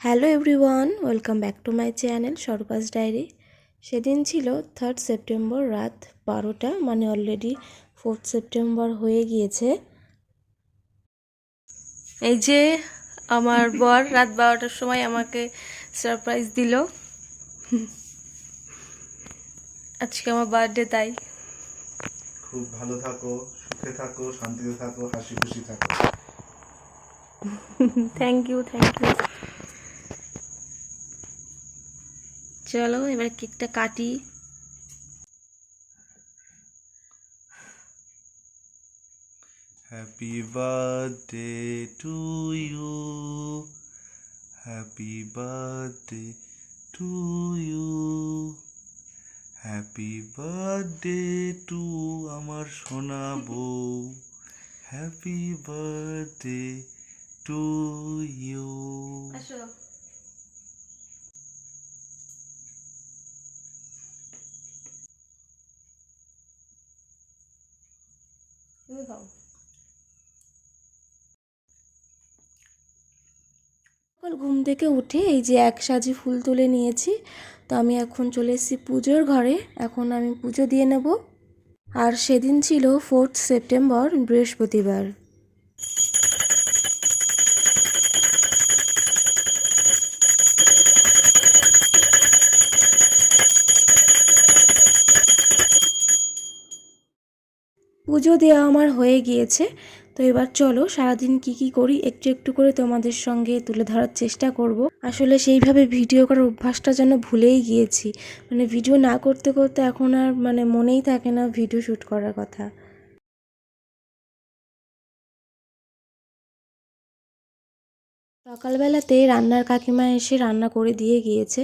Hello everyone welcome back to my channel সরপাস diary. সেদিন ছিল third September রাত বারোটা মানে অলরেডি ফোর্থ সেপ্টেম্বর হয়ে গিয়েছে। এই যে আমার বর রাত বারোটার সময় আমাকে সারপ্রাইজ দিল। আজকে আমার বার্থডে তাই। খুব ভালো থাকো সুখে থাকো শান্তিতে থাকো হাসি খুশি থাকো। থ্যাংক ইউ থ্যাংক ইউ চলো এবার কেকটা কাটি। Happy birthday to you happy birthday to you happy birthday to আমার সোনা বউ। হ্যাপি বার্থডে টু ইউ তুমি খাও। সকাল ঘুম থেকে উঠে এই যে এক সাজি ফুল তুলে নিয়েছি, তো আমি এখন চলে এসেছি পুজোর ঘরে। এখন আমি পুজো দিয়ে নেব। আর সেদিন ছিল ফোর্থ সেপ্টেম্বর বৃহস্পতিবার। পুজো দেওয়া আমার হয়ে গিয়েছে। তো এবার চলো সারাদিন কি কি করি, একটু একটু করে তোমাদের সঙ্গে তুলে ধরার চেষ্টা করব। আসলে সেইভাবে ভিডিও করার অভ্যাসটা যেন ভুলেই গিয়েছি। মানে ভিডিও না করতে করতে এখন আর মানে মনেই থাকে না ভিডিও শ্যুট করার কথা। সকালবেলাতে রান্নার কাকিমা এসে রান্না করে দিয়ে গিয়েছে।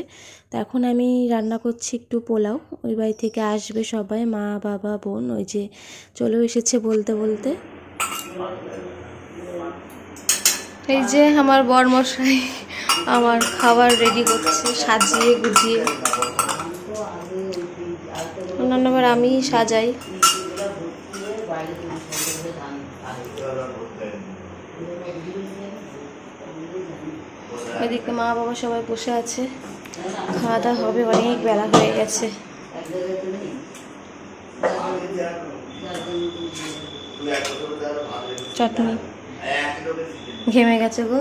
তো এখন আমি রান্না করছি একটু পোলাও। ওই বাড়ি থেকে আসবে সবাই, মা, বাবা, বোন, ওই যে চলেও এসেছে বলতে বলতে। এই যে আমার বরমশাই আমার খাবার রেডি করছে, সাজিয়ে গুজিয়ে। অন্যান্যবার আমি সাজাই। এদিকে মা বাবা সবাই বসে আছে। খাওয়া দাওয়া হবে, অনেক বেলা হয়ে গেছে। চাটনি। ঘেমে গেছে গো,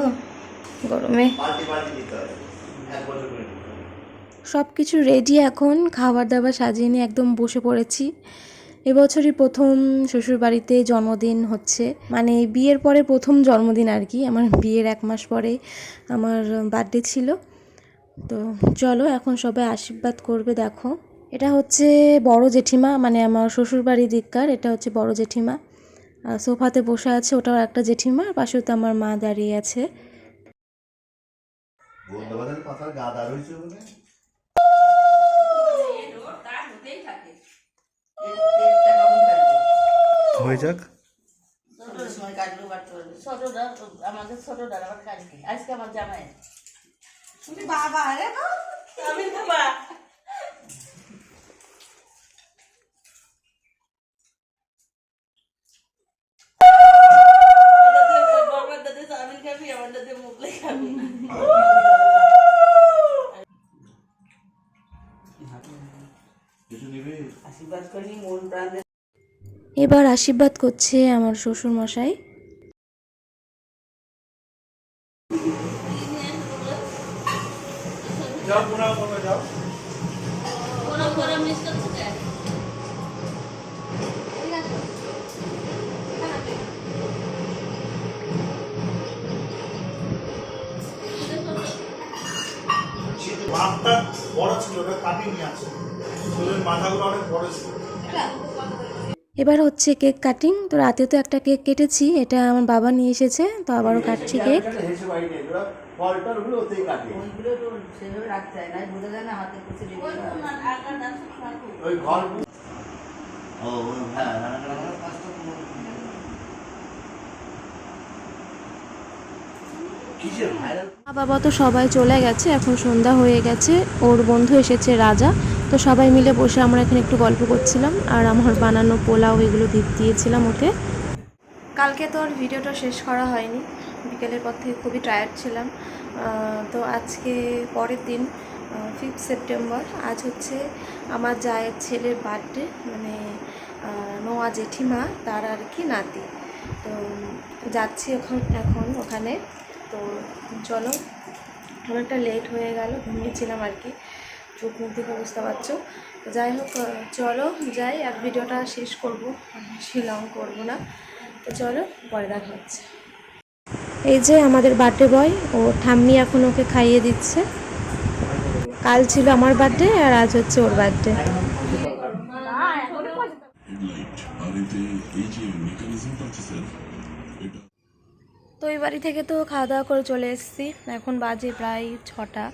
গরমে। সব কিছু রেডি এখন, খাবার দাবার সাজিয়ে নিয়ে একদম বসে পড়েছি। এবছরই প্রথম শ্বশুরবাড়িতে জন্মদিন হচ্ছে। মানে বিয়ের পরে প্রথম জন্মদিন আর কি। আমার বিয়ের এক মাস পরে আমার বার্থডে ছিল। তো চলো এখন সবাই আশীর্বাদ করবে দেখো। এটা হচ্ছে বড় জেঠিমা মানে আমার শ্বশুরবাড়ি দিককার। এটা হচ্ছে বড় জেঠিমা। আর সোফাতে বসে আছে ওটাও একটা জেঠিমা আর পাশেও তো আমার মা দাঁড়িয়ে আছে। হয়ে যাক ছোটর সময় কাটলেও কাটতে পারবে ছোটরা আমাদের ছোটরা আবার কাটবে আজকে আমার জামাই তুমি বাবা আরে তো আমি বাবা কিছু আশীর্বাদ করি মন প্রাণ এবার আশীর্বাদ করছে আমার শ্বশুর মশাই বড় ছিল ওটা কাটিয়ে নিয়ে আসে। ফুলের মাথাগুলো অনেক বড় ছিল এবার হচ্ছে কেক কাটিং। তো রাতে তো একটা কেক কেটেছি এটা আমার বাবা নিয়ে এসেছে তো আবারও কাটছি কেক। হয় না বোঝা যায় না হাতে কিছু ওই ঘর ও হ্যাঁ কিসের ভাইরাল? মা বাবা তো সবাই চলে গেছে এখন সন্ধ্যা হয়ে গেছে ওর বন্ধু এসেছে রাজা। তো সবাই মিলে বসে আমরা এখানে একটু গল্প করছিলাম আর আমার বানানো পোলাও এগুলো দিয়ে দিয়েছিলাম ওকে। কালকে তো আর ভিডিওটা শেষ করা হয়নি, বিকেলের পর থেকে খুবই টায়ার্ড ছিলাম। তো আজকে পরের দিন ফিফথ সেপ্টেম্বর আজ হচ্ছে আমার জায়ের ছেলের বার্থডে মানে নোয়া জেঠিমা, তার আর কি নাতি। তো যাচ্ছি এখন এখন ওখানে। তো চলো, অনেকটা লেট হয়ে গেল, ঘুমিয়েছিলাম আর কি। চোখ মুখ দেখে বুঝতে পারছ। যাই হোক চলো যাই, আর ভিডিওটা শেষ করব। বেশি লং করব না। তো চলো, পরে দেখা হচ্ছে। এই যে আমাদের বার্থডে বয় ও ঠাম্মি এখন ওকে খাইয়ে দিচ্ছে। কাল ছিল আমার বার্থডে আর আজ হচ্ছে ওর বার্থডে তো এই বাড়ি থেকে তো খাওয়া দাওয়া করে চলে এসেছি। এখন বাজে প্রায় ছটা।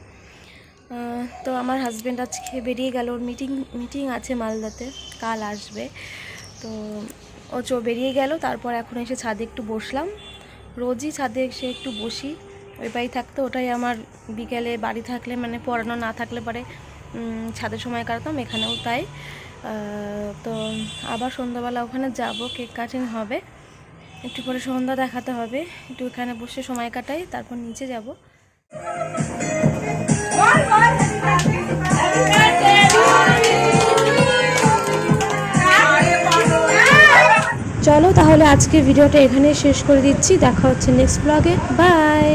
তো আমার হাজব্যান্ড আজকে বেরিয়ে গেল। ওর মিটিং মিটিং আছে মালদাতে। কাল আসবে। তো ও চো, বেরিয়ে গেল। তারপর এখন এসে ছাদে একটু বসলাম। রোজই ছাদে এসে একটু বসি। ওই বাড়ি থাকতে, ওটাই আমার বিকেলে বাড়ি থাকলে মানে পড়ানো না থাকলে পরে ছাদে সময় কাটাতাম, এখানেও তাই। তো আবার সন্ধ্যাবেলা ওখানে যাব, কেক কাটিং হবে। একটু পরে সন্ধ্যা দেখাতে হবে। একটু এখানে বসে সময় কাটাই, তারপর নিচে যাব। চলো তাহলে আজকে ভিডিওটা এখানে শেষ করে দিচ্ছি। দেখা হচ্ছে নেক্সট ব্লগে বাই